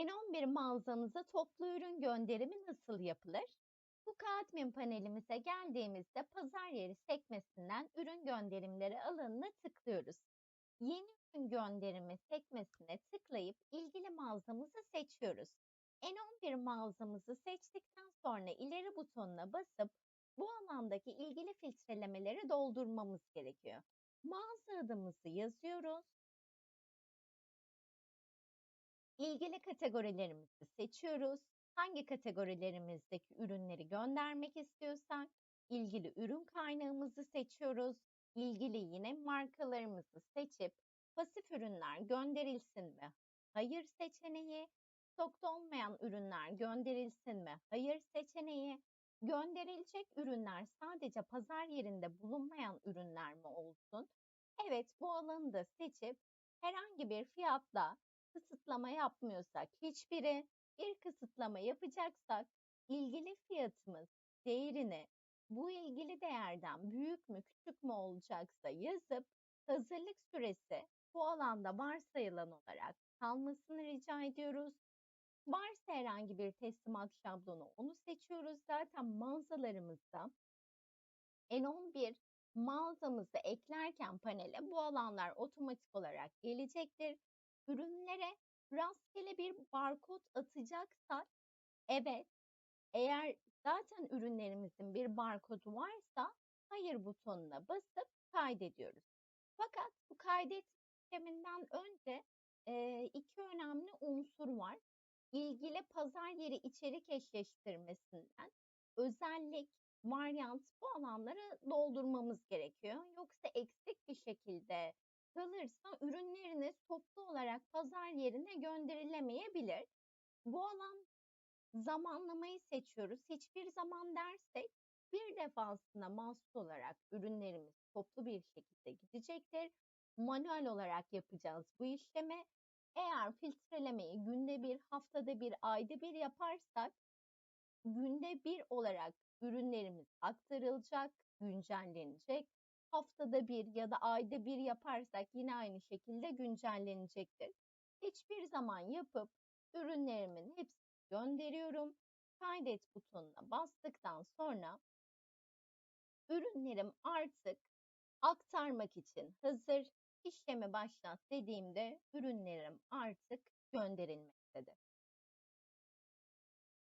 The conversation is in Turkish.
N11 mağazamıza toplu ürün gönderimi nasıl yapılır? Bu Kaadmin panelimize geldiğimizde pazar yeri sekmesinden ürün gönderimleri alanına tıklıyoruz. Yeni ürün gönderimi sekmesine tıklayıp ilgili mağazamızı seçiyoruz. N11 mağazamızı seçtikten sonra ileri butonuna basıp bu alandaki ilgili filtrelemeleri doldurmamız gerekiyor. Mağaza adımızı yazıyoruz. İlgili kategorilerimizi seçiyoruz. Hangi kategorilerimizdeki ürünleri göndermek istiyorsak ilgili ürün kaynağımızı seçiyoruz. İlgili yine markalarımızı seçip pasif ürünler gönderilsin mi? Hayır seçeneği, stokta olmayan ürünler gönderilsin mi? Hayır seçeneği, gönderilecek ürünler sadece pazar yerinde bulunmayan ürünler mi olsun? Evet bu alanı da seçip herhangi bir fiyatla kısıtlama yapmıyorsak hiçbiri, bir kısıtlama yapacaksak ilgili fiyatımız değerini bu ilgili değerden büyük mü küçük mü olacaksa yazıp hazırlık süresi bu alanda varsayılan olarak kalmasını rica ediyoruz. Varsa herhangi bir teslimat şablonu onu seçiyoruz. Zaten mağazalarımızda N11 mağazamızı eklerken panele bu alanlar otomatik olarak gelecektir. Ürünlere rastgele bir barkod atacaksak evet eğer zaten ürünlerimizin bir barkodu varsa hayır butonuna basıp kaydediyoruz. Fakat bu kaydet işleminden önce e, iki önemli unsur var. İlgili pazar yeri içerik eşleştirmesinden özellik, varyant bu alanları doldurmamız gerekiyor. Yoksa eksik bir şekilde kalırsa ürünleriniz toplu olarak pazar yerine gönderilemeyebilir. Bu alan zamanlamayı seçiyoruz. Hiçbir zaman dersek bir defasında mahsus olarak ürünlerimiz toplu bir şekilde gidecektir. Manuel olarak yapacağız bu işlemi. Eğer filtrelemeyi günde bir, haftada bir, ayda bir yaparsak günde bir olarak ürünlerimiz aktarılacak, güncellenecek. Haftada bir ya da ayda bir yaparsak yine aynı şekilde güncellenecektir. Hiçbir zaman yapıp ürünlerimin hepsini gönderiyorum. Kaydet butonuna bastıktan sonra ürünlerim artık aktarmak için hazır. İşlemi başlat dediğimde ürünlerim artık gönderilmektedir.